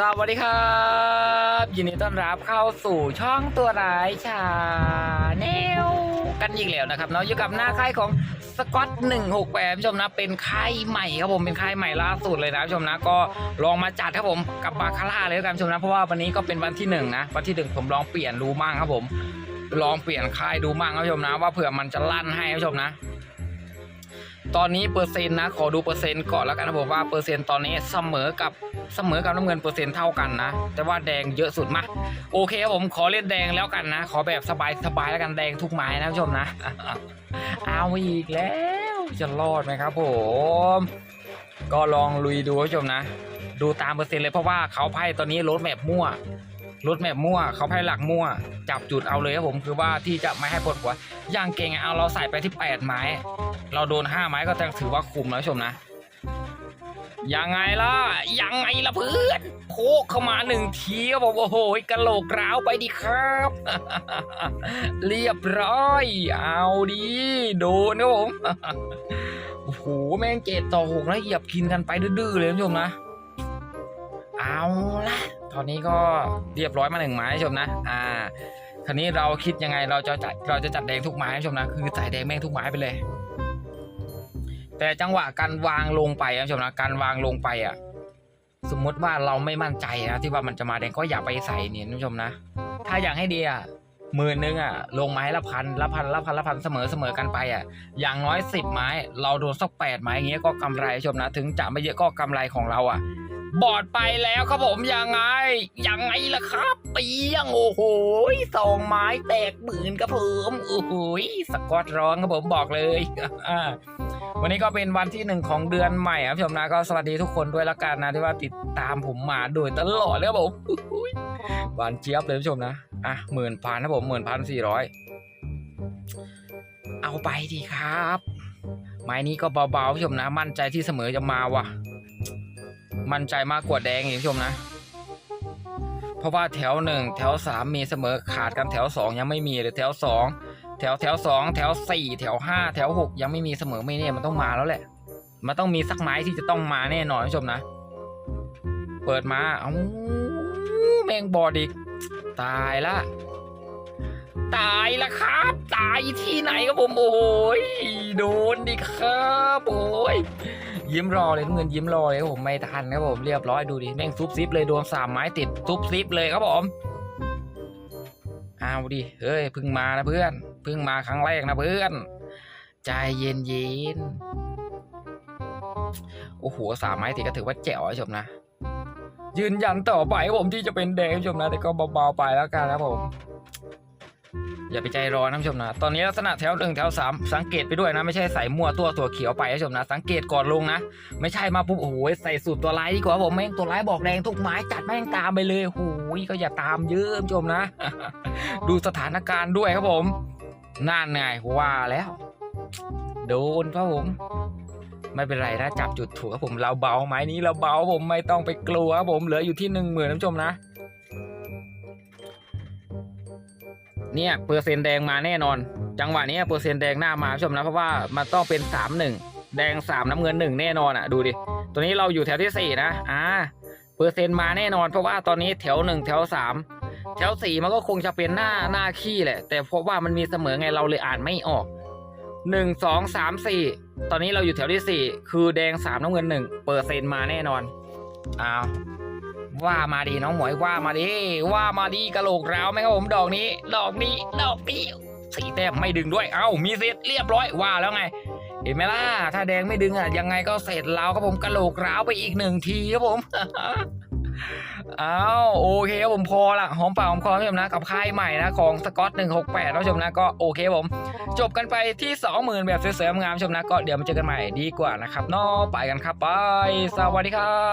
สวัสดีครับยินดีต้อนรับเข้าสู่ช่องตัวร้ายชาแนลกันอีกแล้วนะครับเนาะอยู่กับหน้าค่ายของสกอต168ผู้ชมนะเป็นค่ายใหม่ครับผมเป็นค่ายใหม่ล่าสุดเลยนะผู้ชมนะก็ลองมาจัดครับผมกับบาคาร่าเลยแล้วกันผู้ชมนะเพราะว่าวันนี้ก็เป็นวันที่หนึ่งนะวันที่หนึ่งผมลองเปลี่ยนดูมั่งครับผม ลองเปลี่ยนค่ายดูมั่งครับผู้ชมนะ ว่าเผื่อมันจะลั่นให้ครับผู้ชมนะ ตอนนี้เปอร์เซ็นต์นะ ขอดูเปอร์เซ็นต์ก่อนแล้วกันนะผมว่าเปอร์เซ็นต์ตอนนี้เสมอกับเสมอกับน้ำเงินเปอร์เซ็นต์เท่ากันนะ แต่ว่าแดงเยอะสุดมาโอเคครับผมขอเล่นแดงแล้วกันนะ ขอแบบสบายสบายแล้วกันแดงทุกไม้นะผู้ชมนะ เอาอีกแล้วจะรอดไหมครับ ผม ก็ลองลุยดูผู้ชมนะ ดูตามเปอร์เซ็นต์เลยเพราะว่าเขาไพ่ตอนนี้รถแมพมั่ว รถแมพมั่วเขาไพ่หลักมั่ว จับจุดเอาเลยครับผมคือว่าที่จะไม่ให้ปวดหัวอย่างเก่งเอาเราใส่ไปที่ 8 ไม้ เราโดน 5 ไม้ก็ถือว่าคุมแล้วชมนะยังไงล่ะ ยังไงล่ะเพื่อนโคกเข้ามาหนึ่งทีครับผมโอ้โหกระโหลกร้าวไปดีครับ เรียบร้อย เอาดีโดนครับผมโอ้โหแม่งเกตต่อหกแล้วเหยียบกินกันไปดื้อๆเลยคุณผู้ชมนะ เอาละ ตอนนี้ก็เรียบร้อยมาหนึ่งไม้ชมนะ อ่าคราวนี้เราคิดยังไงเราจะจัดเราจะจัดแดงทุกไม้ชมนะ คือใส่แดงแม่งทุกไม้ไปเลย แต่จังหวะการวางลงไปนะคุณผู้ชมนะการวางลงไปอะ สมมติว่าเราไม่มั่นใจนะที่ว่ามันจะมาแดงก็อย่าไปใส่เนี่ยคุณผู้ชมนะ ถ้าอยากให้ดีอะหมื่นนึงอะลงไม้ละพันละพันละพันละพันเสมอเสมอกันไปอะ อย่างน้อยสิบไม้ เราโดนสักแปดไม้อย่างเงี้ยก็กำไรชมนะ ถึงจะไม่เยอะก็กำไรของเราอะ บอดไปแล้วครับผมยังไง ยังไงล่ะครับเปียงโอ้โหสองไม้แตกหมื่นครับผมโอ้โหสกอตร้องครับผมบอกเลยวันนี้ก็เป็นวันที่หนึ่งของเดือนใหม่ครับผู้ชมนะก็สวัสดีทุกคนด้วยละกันนะที่ว่าติดตามผมมาโดยตลอดเลยครับผมหวานเจี๊ยบเลยผู้ชมนะอะหมื่นพันนะผมหมื่นพันสี่ร้อยเอาไปดีครับ ไม้นี้ก็เบาๆผู้ชมนะมั่นใจที่เสมอจะมาว่ะ มั่นใจมากกว่าแดงอีกผู้ชมนะ เพราะว่าแถวหนึ่งแถวสามมีเสมอขาดกันแถวสองยังไม่มีเลยแถวสองแถวแถวสองแถวสี่แถวห้าแถวหกยังไม่มีเสมอไม่แน่มันต้องมาแล้วแหละ มันต้องมีสักไม้ที่จะต้องมาแน่นอนผู้ชมนะ เปิดมาเอ้าแมงบอดอีกตายละ ตายละครับ ตายที่ไหนครับผมโอ้ยโดนดิครับโอ้ย ยิ้มรอเลยน้ำเงินยิ้มรอเลยครับผมไม่ทันครับผมเรียบร้อยดูดิแม่งซุบซิบเลยโดนสามไม้ติดซุบซิบเลยครับผมเอาดิเฮ้ยพิ่งมานะเพื่อนพิ่งมาครั้งแรกนะเพื่อนใจเย็นเย็นๆโอ้โหสามไม้ติดก็ถือว่าแจ๋วชมนะ ยืนยันต่อไปผมที่จะเป็นแดงชมนะ แต่ก็เบาๆไปแล้วกันนะครับผม อย่าไปใจร้อนนะผู้ชมนะ ตอนนี้ลักษณะแถวหนึ่งแถวสามสังเกตไปด้วยนะ ไม่ใช่ใส่มั่วตัวตัวเขียวไปนะผู้ชมนะ สังเกตก่อนลงนะ ไม่ใช่มาปุ๊บโอ้โหใส่สูตรตัวร้ายดีกว่าผมแม่งตัวร้ายบอกแดงทุกไม้จัดแม่งตามไปเลยโอ้โหก็อย่าตามเยอะผู้ชมนะ ดูสถานการณ์ด้วยครับผมนั่นไงว่าแล้ว โดนครับผม ไม่เป็นไรนะจับจุดถูกครับผมเราเบาไม้นี้เราเบาผมไม่ต้องไปกลัวครับผมเหลืออยู่ที่หนึ่งหมื่นนะผู้ชมนะ เนี่ยเปอร์เซ็นต์แดงมาแน่นอน จังหวะนี้เปอร์เซ็นต์แดงหน้ามาชมนะเพราะว่ามันต้องเป็นสามหนึ่งแดงสามน้ำเงินหนึ่งแน่นอนอะดูดิตัวนี้เราอยู่แถวที่สี่นะอ่าเปอร์เซ็นต์มาแน่นอน เพราะว่าตอนนี้แถวหนึ่งแถวสามแถวสี่มันก็คงจะเป็นหน้าหน้าขี้แหละ แต่เพราะว่ามันมีเสมอไงเราเลยอ่านไม่ออกหนึ่งสองสามสี่ตอนนี้เราอยู่แถวที่สี่คือแดงสามน้ำเงินหนึ่งเปอร์เซ็นต์มาแน่นอนอ้าว ว่ามาดีน้องหมวยว่ามาดีว่ามาดีกระโหลกร้าวไหมครับผมดอกนี้ ดอกนี้ดอกนี้สีแต้มไม่ดึงด้วย เอ้ามีเสร็จเรียบร้อยว่าแล้วไง เห็นไหมล่ะถ้าแดงไม่ดึงอะยังไงก็เสร็จแล้วครับผมกระโหลกร้าวไปอีกหนึ่งทีครับผมเอาโอเคครับผมพอละหอมปากหอมคอท่านผู้ชมนะกับค่ายใหม่นะของสกอตหนึ่งหกแปดท่านผู้ชมนะก็โอเคผม จบกันไปที่สองหมื่นแบบสวยๆงามๆชมนะก็เดี๋ยวมาเจอกันใหม่ดีกว่านะครับเนอะไปกันครับไปสวัสดีครับ